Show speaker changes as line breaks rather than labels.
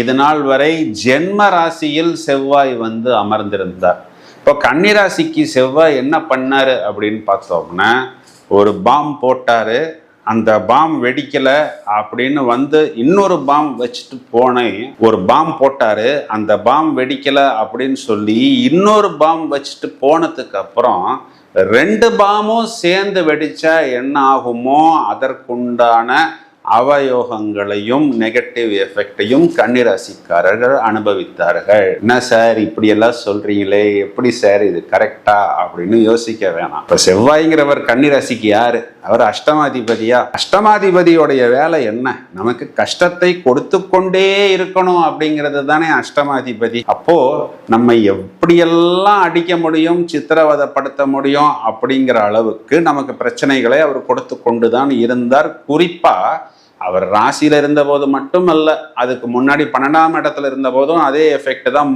இது நாள் வரை ஜென்ம ராசியில் செவ்வாய் வந்து அமர்ந்திருந்தார். இப்போ கன்னிராசிக்கு செவ்வாய் என்ன பண்ணார் அப்படின்னு பார்த்தோம்னா ஒரு பாம் போட்டார். அந்த பாம் வெடிக்கலை அப்படின்னு வந்து இன்னொரு பாம் வச்சுட்டு போனேன் ஒரு பாம் போட்டார். அந்த பாம் வெடிக்கலை அப்படின்னு சொல்லி இன்னொரு பாம் வச்சுட்டு போனதுக்கு அப்புறம் ரெண்டு பாமும் சேர்ந்து வெடிச்சா என்ன ஆகுமோ அதற்குண்டான அவயோகங்களையும் நெகட்டிவ் எஃபெக்டையும் கன்னிராசிக்காரர்கள் அனுபவித்தார்கள். என்ன சார் இப்படி எல்லாம் சொல்றீங்களே? எப்படி சார் இது கரெக்டா அப்படின்னு யோசிக்க வேணாம். இப்ப செவ்வாய்ங்கிறவர் கன்னிராசிக்கு யாரு? அவர் அஷ்டமாதிபதியா? அஷ்டமாதிபதியோடைய வேலை என்ன? நமக்கு கஷ்டத்தை கொடுத்து கொண்டே இருக்கணும் அப்படிங்கிறது தானே அஷ்டமாதிபதி. அப்போ நம்ம எப்படியெல்லாம் அடிக்க முடியும் சித்திரவதப்படுத்த முடியும் அப்படிங்கிற அளவுக்கு நமக்கு பிரச்சனைகளை அவர் கொடுத்து கொண்டு தான் இருந்தார். குறிப்பா அவர் ராசியில இருந்த போது மட்டும் அல்ல அதுக்கு முன்னாடி பன்னெண்டாம் இடத்துல இருந்த போதும் அதே எஃபெக்ட் தான்